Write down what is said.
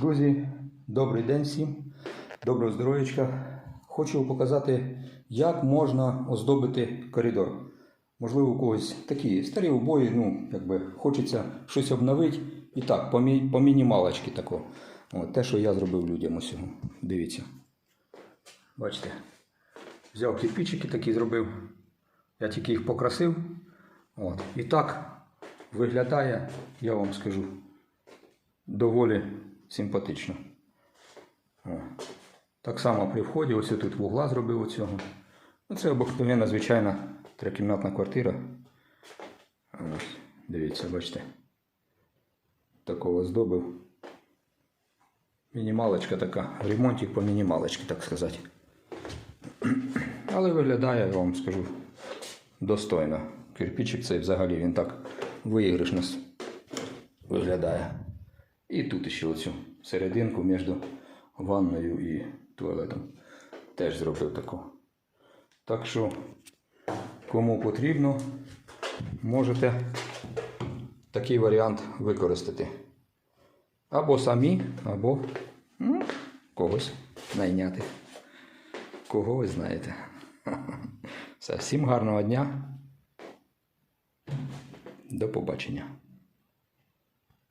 Друзі, добрий день всім, доброго здоров'ячка. Хочу показати, як можна оздобити коридор. Можливо, у когось такі старі обої, ну, якби хочеться щось обновити. І так, по, мі- по мінімалочці тако. От, те, що я зробив людям усього. Дивіться. Бачите, взяв кирпичики такі зробив. Я тільки їх покрасив. От. І так виглядає, я вам скажу, доволі симпатично. О. Так само при вході, ось тут вугла зробив оцього. Ну, це обикновенна, звичайна трикімнатна квартира. Ось, дивіться, бачите. Такого здобив. Мінімалочка така, ремонтик по мінімалочці, так сказати. Але виглядає, я вам скажу, достойно. Кирпичик цей взагалі він так виіграшно виглядає. І тут ще оцю серединку між ванною і туалетом теж зробив таку. Так що, кому потрібно, можете такий варіант використати. Або самі, або ну, когось найняти. Кого ви знаєте. Все, всім гарного дня. До побачення.